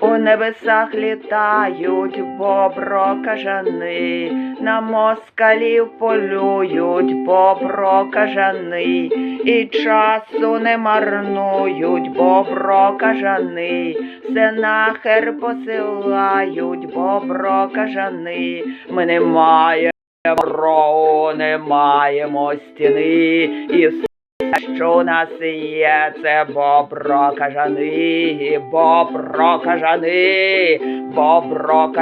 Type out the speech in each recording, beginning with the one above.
У небесах літають бобро кажани, на москалів полюють бобро кажани, і часу не марнують бобро кажани, все нахер посилають бобро кажани. Ми не маємо не маємо стіни, і що у нас є, це бобро кажани, бобро кажани, бобро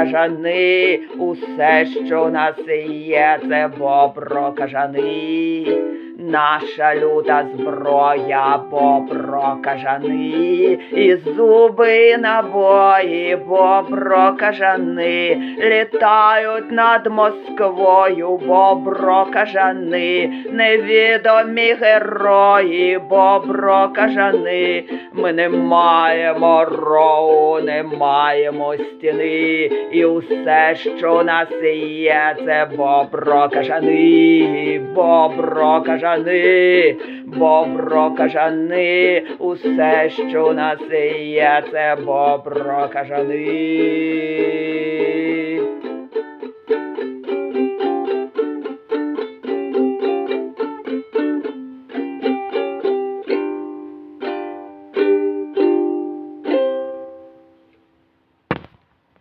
усе, що у нас є, це бобро кажани. Наша люта зброя, бобро кажани, і зуби набої, бобро кажани, літають над Москвою, бобро кажани, невідомі герої, бобро кажани. Ми не маємо роу, не маємо стіни, і усе, що у нас є, це бобро кажани, бобро кажани, бобро кажани, усе, що у нас є, це бобро кажани.